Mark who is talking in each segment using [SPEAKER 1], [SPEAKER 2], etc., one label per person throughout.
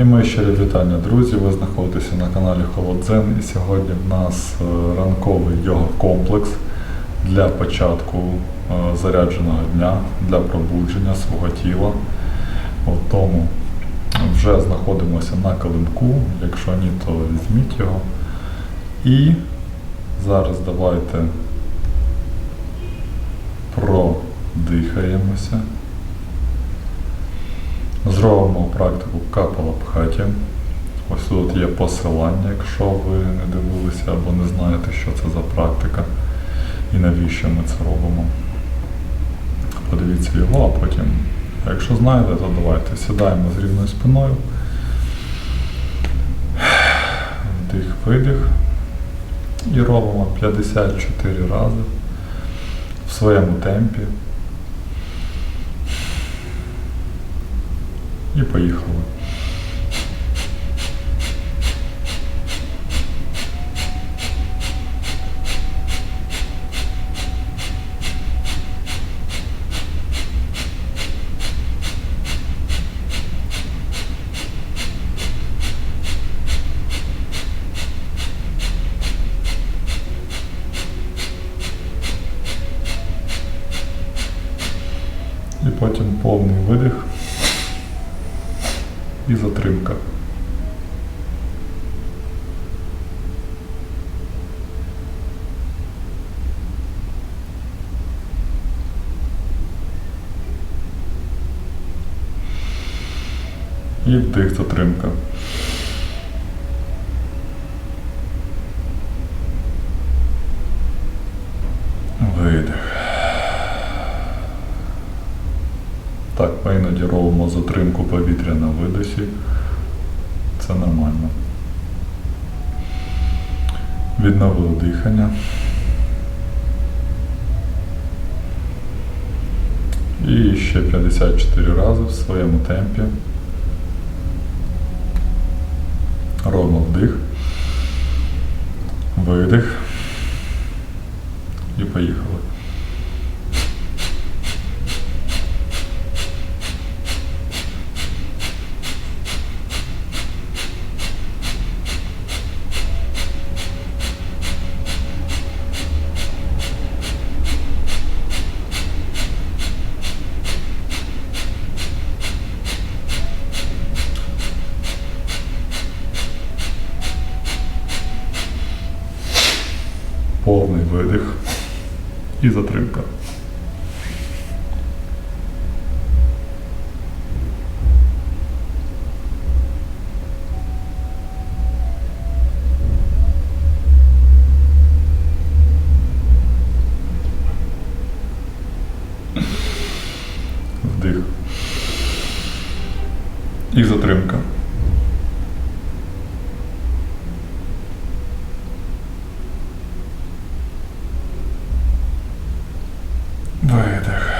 [SPEAKER 1] І мої щирі вітання, друзі. Ви знаходитеся на каналі Холодзен. І сьогодні в нас е, ранковий йога-комплекс для початку е, зарядженого дня, для пробудження свого тіла. От Тому вже знаходимося на килимку. Якщо ні, то візьміть його. І зараз давайте продихаємося. Зробимо практику капалабхаті. Ось тут є посилання, якщо ви не дивилися або не знаєте, що це за практика і навіщо ми це робимо. Подивіться його, а потім, якщо знаєте, то давайте сідаємо з рівною спиною. Вдих, видих. І робимо 54 рази в своєму темпі. І поїхали. І потім повний видих І затримка. І вдих затримка. Видих. Так, ми іноді робимо затримку повітря на видосі. Це нормально. Відновили дихання. І ще 54 рази в своєму темпі. Ровно вдих. Видих. І поїхали. Повний видих і затримка. Вдих. І затримка. Видих.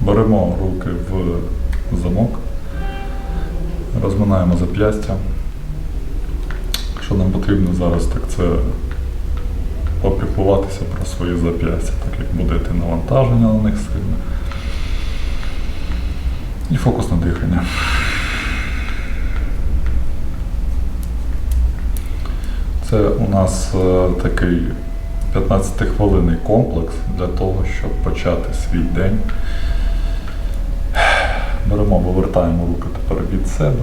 [SPEAKER 1] Беремо руки в замок, розминаємо зап'ястя. Що нам потрібно зараз, так це попіклуватися про свої зап'ястя, так як буде йти навантаження на них сильне. І фокус на дихання. Це у нас е, такий 15-хвилинний комплекс для того, щоб почати свій день. Беремо, вивертаємо руки тепер від себе,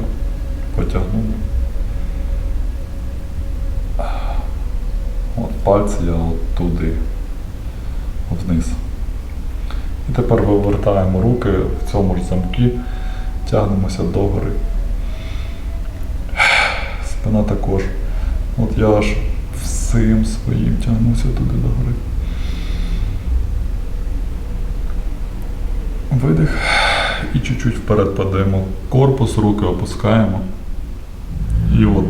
[SPEAKER 1] потягнули. От пальці я от туди, вниз. І тепер вивертаємо руки в цьому ж замкі, тягнемося догори. Спина також. От я аж всім своїм тягнуся туди догори. Видих. І чуть-чуть вперед падаємо. Корпус, руки опускаємо. І от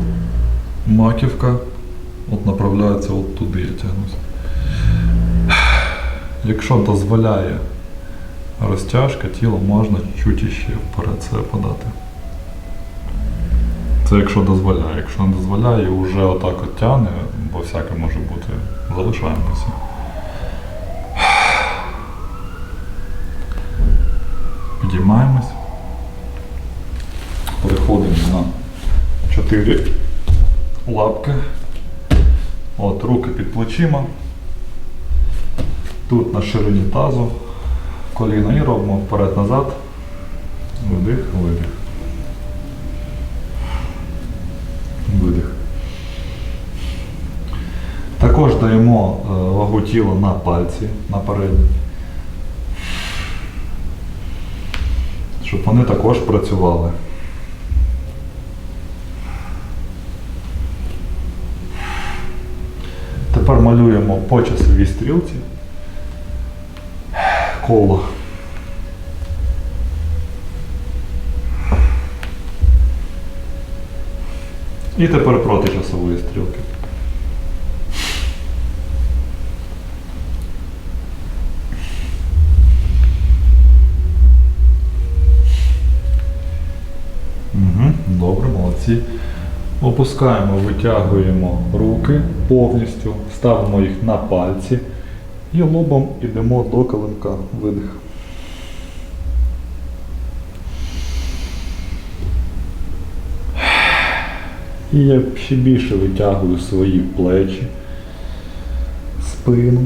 [SPEAKER 1] маківка от направляється от туди, я тягнусь. Якщо дозволяє розтяжка, тіло можна чуть іще вперед себе подати. Це якщо дозволяє. Якщо не дозволяє, вже отак от тягне, бо всяке може бути, залишаємося. Підіймаємось. Переходимо на 4 лапки. От, руки під плечима. Тут на ширині тазу. Коліна і робимо вперед-назад. Вдих, видих. Видих. Також даємо е, вагу тіла на пальці, на передні. Щоб вони також працювали. Тепер малюємо по часовій стрілці коло. І тепер проти часової стрілки. Угу, добре, молодці. Опускаємо, витягуємо руки повністю, ставимо їх на пальці і лобом йдемо до килимка. Видих. І я ще більше витягую свої плечі, спину.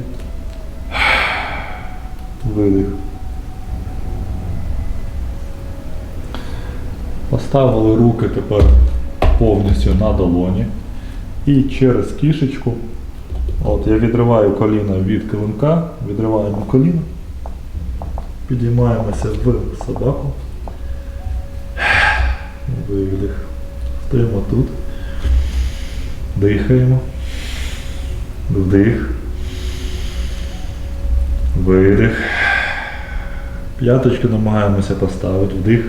[SPEAKER 1] Видих. Поставили руки тепер повністю на долоні. І через кішечку, от я відриваю коліно від килимка, відриваємо коліно, підіймаємося в собаку. Видих. Стоїмо тут. Дихаємо. Вдих. Видих. П'яточки намагаємося поставити. Вдих.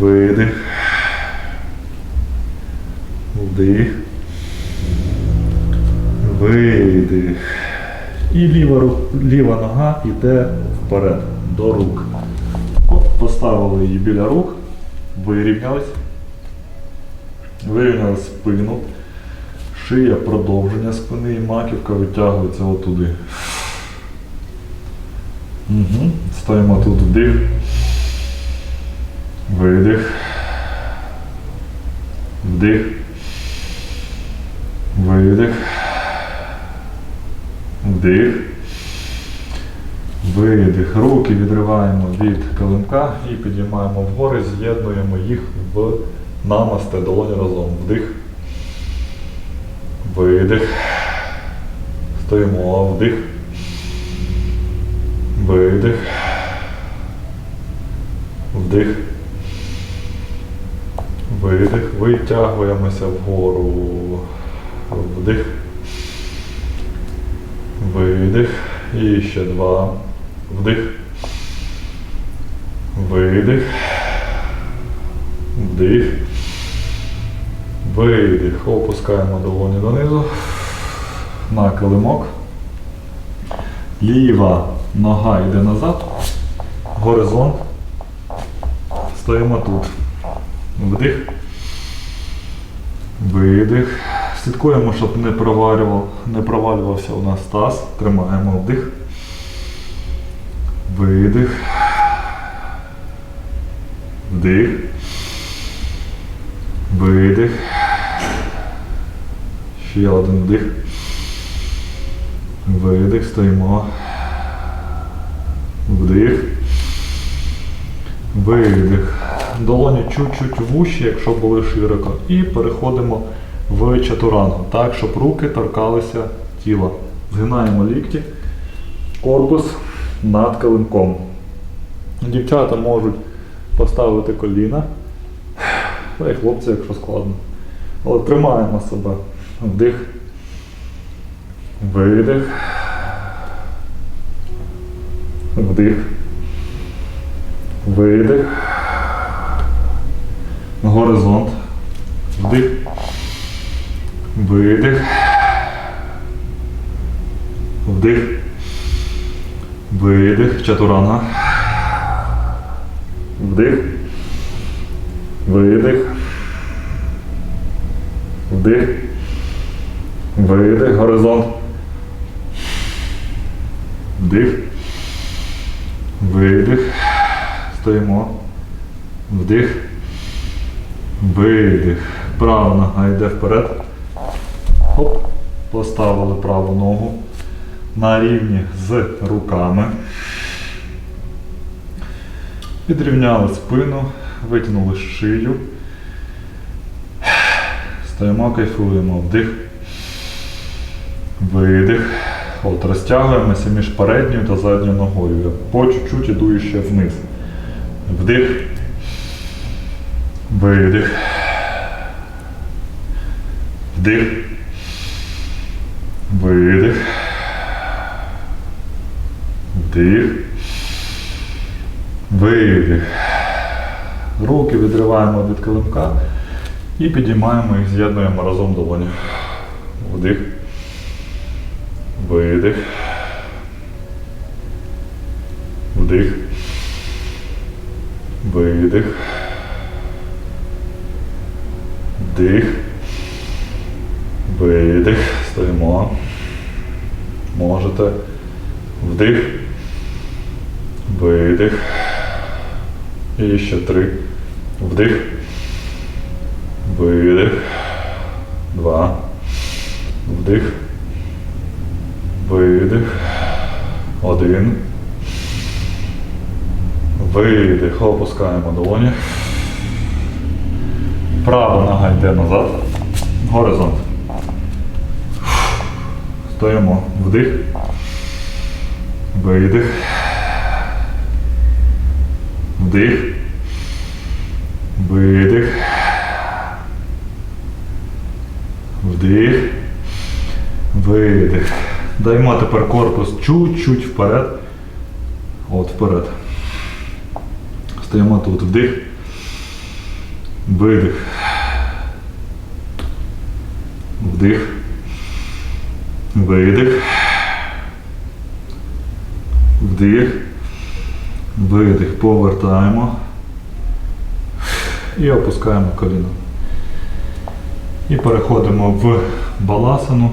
[SPEAKER 1] Видих. Вдих. Видих. І ліва, ліва нога йде вперед, до рук. Поставили її біля рук, вирівнялись. Вирівняли спину. Шия продовження спини і маківка витягується отуди. Угу. Стоїмо тут вдих. Видих. Вдих. Видих. Вдих. Видих. Руки відриваємо від килимка і підіймаємо вгори, з'єднуємо їх в намасте долоні разом. Вдих. Видих. Стоїмо. Вдих. Видих. Вдих. Видих. Витягуємося вгору. Вдих. Видих. І ще два. Вдих. Видих. Вдих. Видих. Опускаємо долоні донизу. На килимок. Ліва нога йде назад. Горизонт. Стоїмо тут. Вдих. Видих. Слідкуємо, щоб не провалював, не провалювався у нас таз. Тримаємо вдих. Видих. Вдих. Видих. Ще один вдих. Видих. Стоїмо. Вдих. Видих. Долоні чуть-чуть вущі, якщо були широко. І переходимо в чатурангу, так, щоб руки торкалися тіла. Згинаємо лікті, корпус над килимком. Дівчата можуть поставити коліна. Та й хлопці, якщо складно. Але тримаємо себе. Вдих. Видих. Вдих. Видих. Горизонт. Вдих. Видих. Вдих. Видих. Чатуранга. Вдих. Видих. Вдих. Видих. Горизонт. Вдих. Видих. Стоїмо. Вдих. Видих. Права нога йде вперед. Хоп. Поставили праву ногу на рівні з руками. Підрівняли спину, витягнули шию. Стоїмо, кайфуємо. Вдих. Видих. От, розтягуємося між передньою та задньою ногою. Я по чуть-чуть іду ще вниз. Вдих. Видих. Вдих. Видих. Вдих. Видих. Руки відриваємо від килимка і підіймаємо їх, з'єднуємо разом долоні. Вдих. Видих. Вдих. Видих. Вдих. Видих. Стоїмо. Можете. Вдих. Видих. І ще три. Вдих. Видих. Два. Вдих. Видих. Один. Видих. Опускаємо долоні. Права нога йде назад. Горизонт. Стоїмо. Вдих. Видих. Вдих. Видих. Вдих. Видих. Даємо тепер корпус чуть-чуть вперед. От вперед. Стоїмо тут. Вдих. Видих. Вдих. Видих. Вдих. Видих. Повертаємо. І опускаємо коліно. І переходимо в баласану.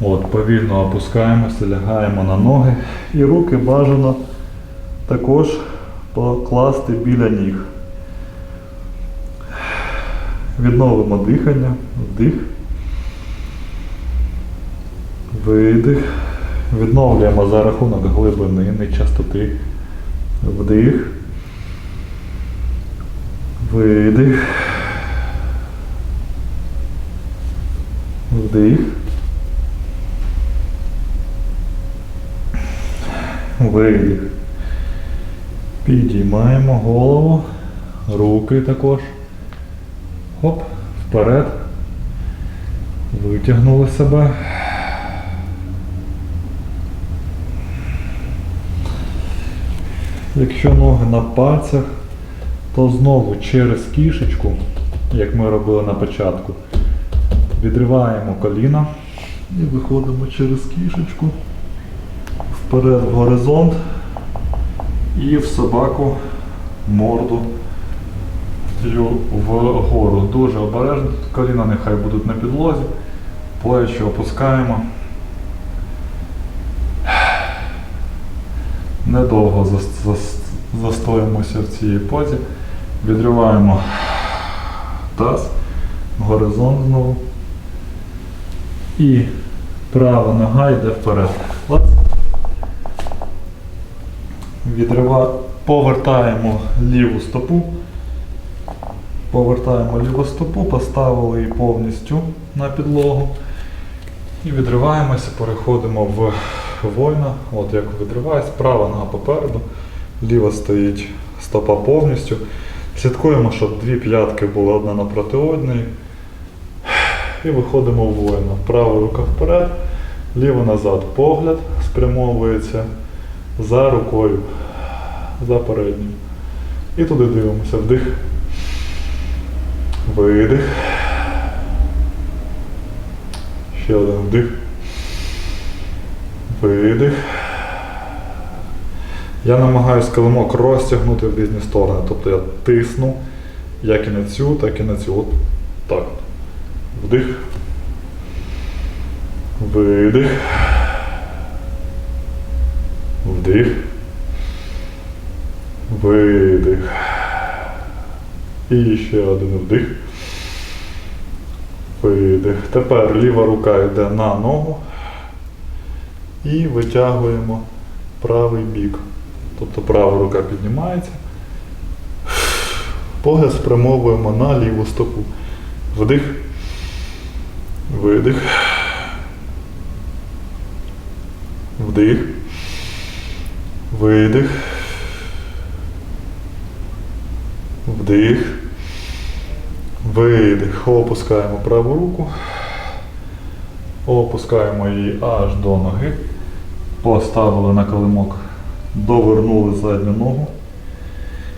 [SPEAKER 1] От, повільно опускаємося, лягаємо на ноги. І руки бажано також покласти біля ніг. Відновимо дихання, вдих. Видих. Відновлюємо за рахунок глибини, не частоти. Вдих. Видих. Вдих. Видих. Підіймаємо голову, руки також. Хоп, вперед. Витягнули себе. Якщо ноги на пальцях, то знову через кішечку, як ми робили на початку, відриваємо коліна і виходимо через кішечку вперед в горизонт і в собаку морду вгору. Дуже обережно, коліна нехай будуть на підлозі, плечі опускаємо. Недовго зас- зас- застоїмося в цій позі, відриваємо таз, горизонт знову. І права нога йде вперед. Клац. Відрива... Повертаємо ліву стопу. Повертаємо ліву стопу, поставили її повністю на підлогу. І відриваємося, переходимо в воїна. От як відриваюсь, права нога попереду, ліва стоїть стопа повністю. Слідкуємо, щоб дві п'ятки були одна напроти одної. І виходимо в воїна. Права рука вперед, ліва назад. Погляд спрямовується за рукою, за передньою. І туди дивимося. Вдих. Видих. Ще один вдих. Видих. Я намагаюся килимок розтягнути в різні сторони. Тобто я тисну як і на цю, так і на цю. От так. Вдих. Видих. Вдих. Видих. І ще один вдих. Видих. Тепер ліва рука йде на ногу. І витягуємо правий бік. Тобто права рука піднімається. Погляд спрямовуємо на ліву стопу. Вдих. Видих. Вдих. Видих. Вдих. Видих. Опускаємо праву руку. Опускаємо її аж до ноги. Поставили на килимок. Довернули задню ногу.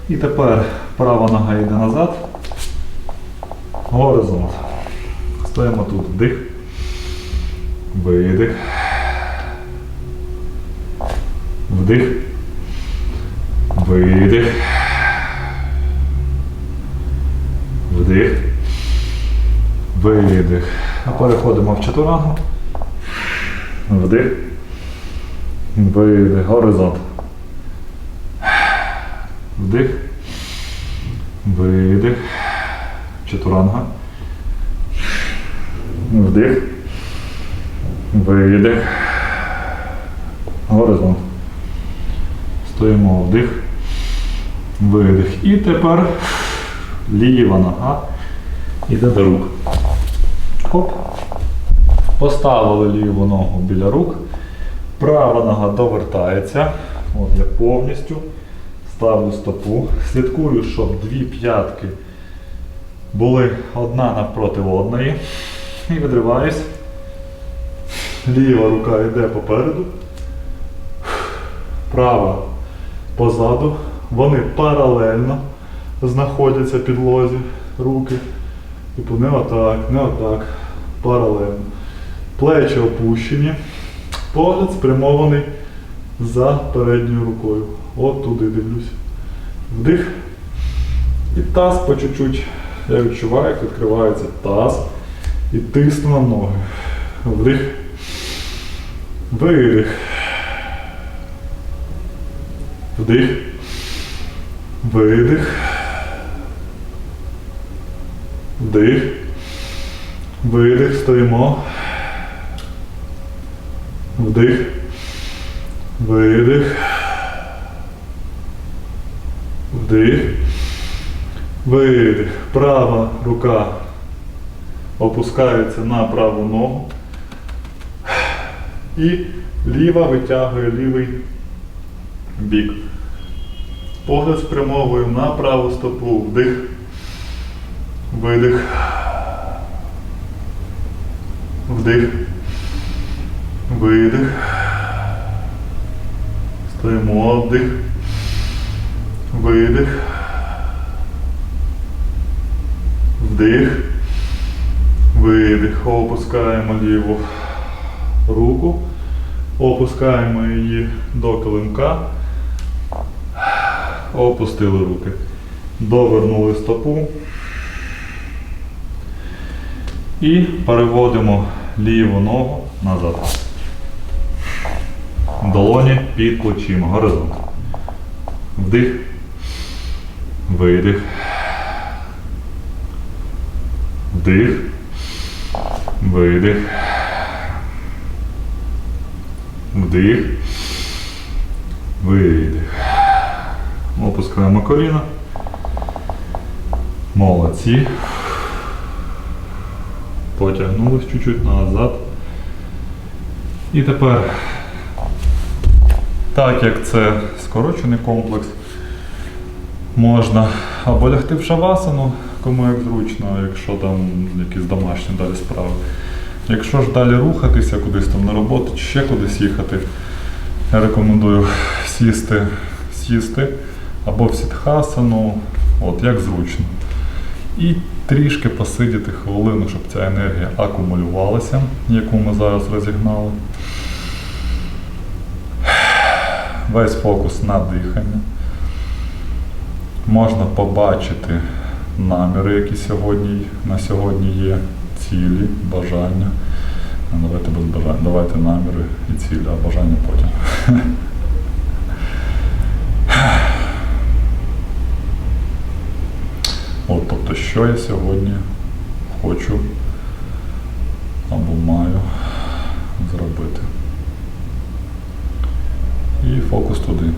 [SPEAKER 1] І тепер права нога йде назад. Горизонт. Стоїмо тут. Вдих. Видих. Вдих. Видих. Вдих. Видих. А переходимо в чотирангу. Вдих. Видих. Горизонт. Вдих. Видих. Чотиранга. Вдих. Видих. Горизонт. Стоїмо вдих. Видих. І тепер ліва нога. Іде до рук. Хоп. Поставили ліву ногу біля рук. Права нога довертається. От я повністю ставлю стопу. Слідкую, щоб дві п'ятки були одна навпроти одної. І відриваюсь. Ліва рука йде попереду. Права позаду. Вони паралельно знаходяться підлозі руки. Типу не отак, не отак. Паралельно. Плечі опущені. Погляд спрямований за передньою рукою. От туди дивлюсь. Вдих. І таз по чуть-чуть. Я відчуваю, як відкривається таз. І тисну на ноги. Вдих. Видих. Вдих. Видих. Вдих. Видих. Стоїмо. Вдих. Видих. Вдих. Видих. Права рука опускається на праву ногу. І ліва витягує лівий бік. Погляд спрямовуємо на праву стопу. Вдих. Видих. Вдих. Видих. Стоїмо. Вдих. Видих. Вдих. Видих. Опускаємо ліву руку. Опускаємо її до килимка. Опустили руки. Довернули стопу. І переводимо ліву ногу назад. Долоні під плечима. Горизонт. Вдих. Видих. Вдих. Видих. Вдих. Видих. Опускаємо коліна. Молодці. Потягнулись чуть-чуть назад. І тепер, так як це скорочений комплекс, можна або лягти в шавасану, кому як зручно, якщо там якісь домашні далі справи. Якщо ж далі рухатися кудись там на роботу чи ще кудись їхати, я рекомендую сісти, сісти або в сітхасану, от як зручно. І трішки посидіти хвилину, щоб ця енергія акумулювалася, яку ми зараз розігнали. Весь фокус на дихання. Можна побачити наміри, які сьогодні, на сьогодні є, цілі, бажання. Ну, Давайте без бажань. Давайте наміри і цілі, а бажання потім. От що я сьогодні хочу або маю зробити. І фокус туди.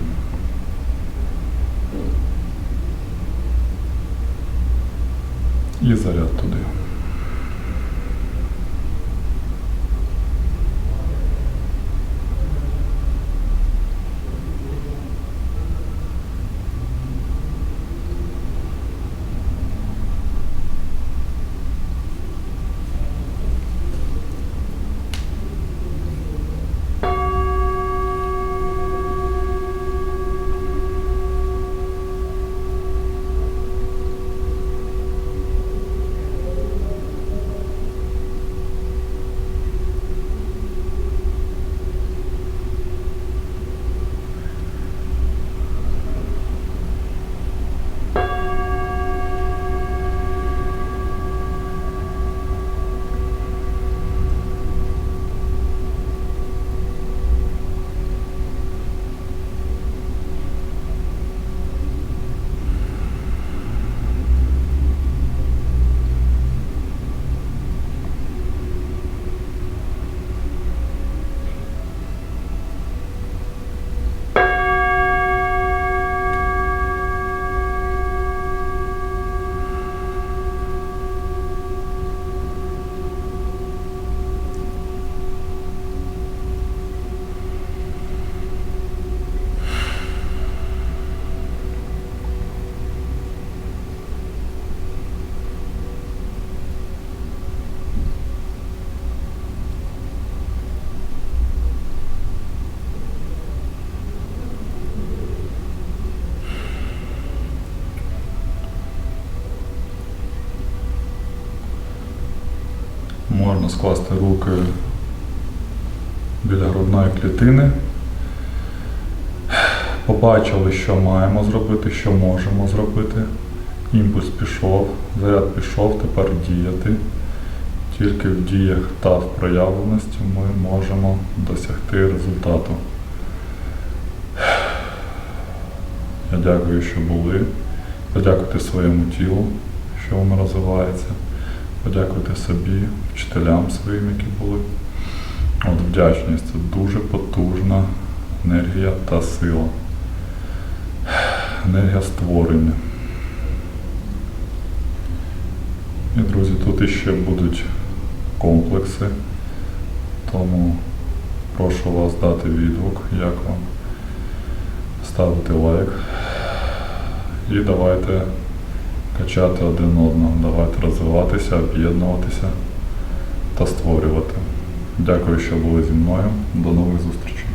[SPEAKER 1] І заряд туди. Скласти руки біля грудної клітини. Побачили, що маємо зробити, що можемо зробити. Імпульс пішов, заряд пішов, тепер діяти. Тільки в діях та в проявленості ми можемо досягти результату. Я дякую, що були. Подякуйте своєму тілу, що воно розвивається. Подякуйте собі, вчителям своїм, які були. От вдячність це дуже потужна енергія та сила. Енергія створення. І, друзі, тут іще будуть комплекси, тому прошу вас дати відгук, як вам, ставити лайк. І давайте качати один одного, давайте розвиватися, об'єднуватися та створювати. Дякую, що були зі мною. До нових зустрічей.